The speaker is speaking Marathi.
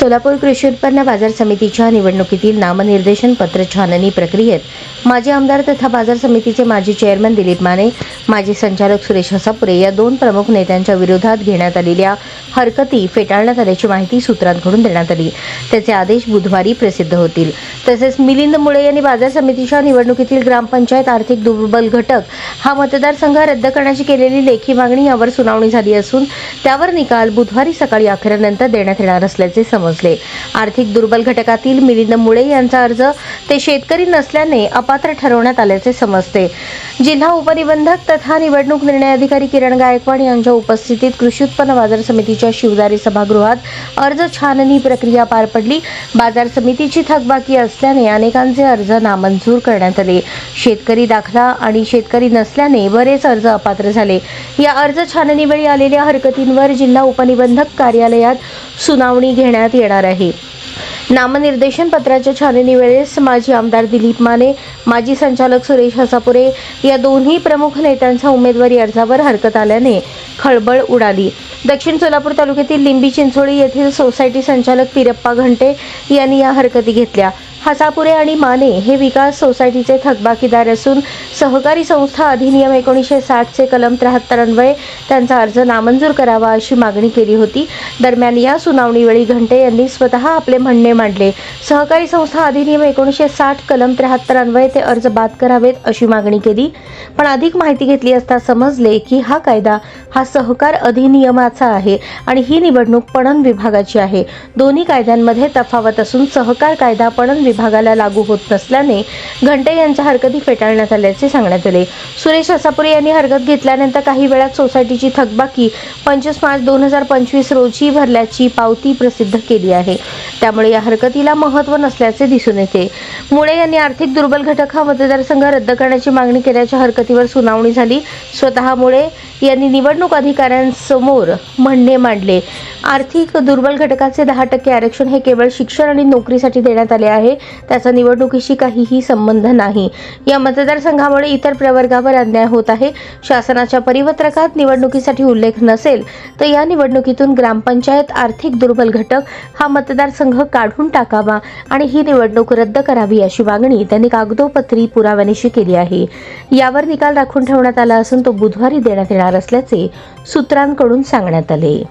सोलापूर कृषी उत्पन्न बाजार समितीच्या निवडणुकीतील नामनिर्देशन पत्र छाननी प्रक्रियेत माजी आमदार तथा बाजार समितीचे माजी चेअरमन दिलीप माने माजी संचालक सुरेश हसापुरे या दोन प्रमुख नेत्यांच्या विरोधात घेण्यात आलेल्या हरकती फेटाळण्यात आल्याची माहिती सूत्रांकडून देण्यात आली. त्याचे आदेश बुधवारी प्रसिद्ध होतील. तसेच मिलिंद मुळे यांनी बाजार समितीच्या निवडणुकीतील ग्रामपंचायत आर्थिक दुर्बल घटक हा मतदारसंघ रद्द करण्याची केलेली लेखी मागणी यावर सुनावणी झाली असून त्यावर निकाल बुधवारी सकाळी अखेरनंतर देण्यात येणार असल्याचे समजले. आर्थिक दुर्बल घटकातील मिलिंद मुळे यांचा अर्ज ते शेतकरी नसल्याने अपात्र ठरवण्यात आल्याचे समजते. जिल्हा उपनिबंधक तथा निवडणूक निर्णय अधिकारी किरण गायकवाड यांच्या उपस्थितीत कृषी उत्पन्न बाजार समितीच्या शिवदारी सभागृहात अर्ज छाननी प्रक्रिया पार पडली. बाजार समितीची थकबाकी असल्याने अनेकांचे अर्ज नामंजूर करण्यात आले. शेतकरी दाखला आणि शेतकरी नसल्याने बरेच अर्ज अपात्र झाले. या अर्ज छाननीवेळी आलेल्या हरकतींवर जिल्हा उपनिबंधक कार्यालयात सुनावणी घेण्यात येणार आहे. नामनिर्देशन पत्राच्या छाननीवेळेस माजी आमदार दिलीप माने माजी संचालक सुरेश हसापुरे या दोन्ही प्रमुख नेत्यांच्या उमेदवारी अर्जावर हरकत आल्याने खळबळ उडाली. दक्षिण सोलापूर तालुक्यातील लिंबी चिंचोळी येथील सोसायटी संचालक पिरप्पा घंटे यांनी या हरकती घेतल्या. हसापुरे आणि माने हे विकास सोसायटीचे थकबाकीदार असून सहकारी संस्था अधिनियम एकोणीसशे साठचे कलम त्र्याहत्तर अन्वये त्यांचा अर्ज नामंजूर करावा अशी मागणी केली होती. दरम्यान या सुनावणीवेळी घंटे यांनी स्वतः आपले म्हणणे मांडले. सहकारी संस्था अधिनियम एकोणीसशे साठ कलम त्र्याहत्तर अन्वये ते अर्ज बाद करावेत अशी मागणी केली. पण अधिक माहिती घेतली असता समजले की हा कायदा हा सहकार अधिनियमाचा आहे आणि ही निवडणूक पणन विभागाची आहे. दोन्ही कायद्यांमध्ये तफावत असून सहकार कायदा पणन विभागाला लागू होत नसल्याने घंटे यांच्या हरकती फेटाळण्यात आल्याचे सांगण्यात आले. सुरेश असापुरे यांनी हरकत घेतल्यानंतर काही वेळात सोसायटीची थकबाकी पंचवीस मार्च दोन हजार पंचवीस रोजी भरल्याची पावती प्रसिद्ध केली आहे. त्यामुळे या हरकतीला महत्त्व नसल्याचे दिसून येते. मुळे यांनी आर्थिक दुर्बल घटक हा मतदारसंघ रद्द करण्याची मागणी केल्याच्या हरकतीवर सुनावणी झाली. स्वतः मुळे यांनी निवडणूक अधिकाऱ्यांसमोर म्हणणे मांडले. आर्थिक दुर्बल घटकाचे दहा टक्के आरक्षण हे केवळ शिक्षण आणि नोकरीसाठी देण्यात आले आहे. त्याचा निवडणुकीशी काहीही संबंध नाही. या मतदारसंघामुळे इतर प्रवर्गावर अन्याय होत आहे. शासनाच्या परिपत्रकात निवडणुकीसाठी उल्लेख नसेल तर या निवडणुकीतून ग्रामपंचायत आर्थिक दुर्बल घटक हा मतदारसंघ काढून टाकावा आणि ही निवडणूक रद्द करावी अशी मागणी त्यांनी कागदोपत्री पुराव्यानिशी केली आहे. यावर निकाल राखून ठेवण्यात आला असून तो बुधवारी देण्यात येणार असल्याचे सूत्रांकडून सांगण्यात आले.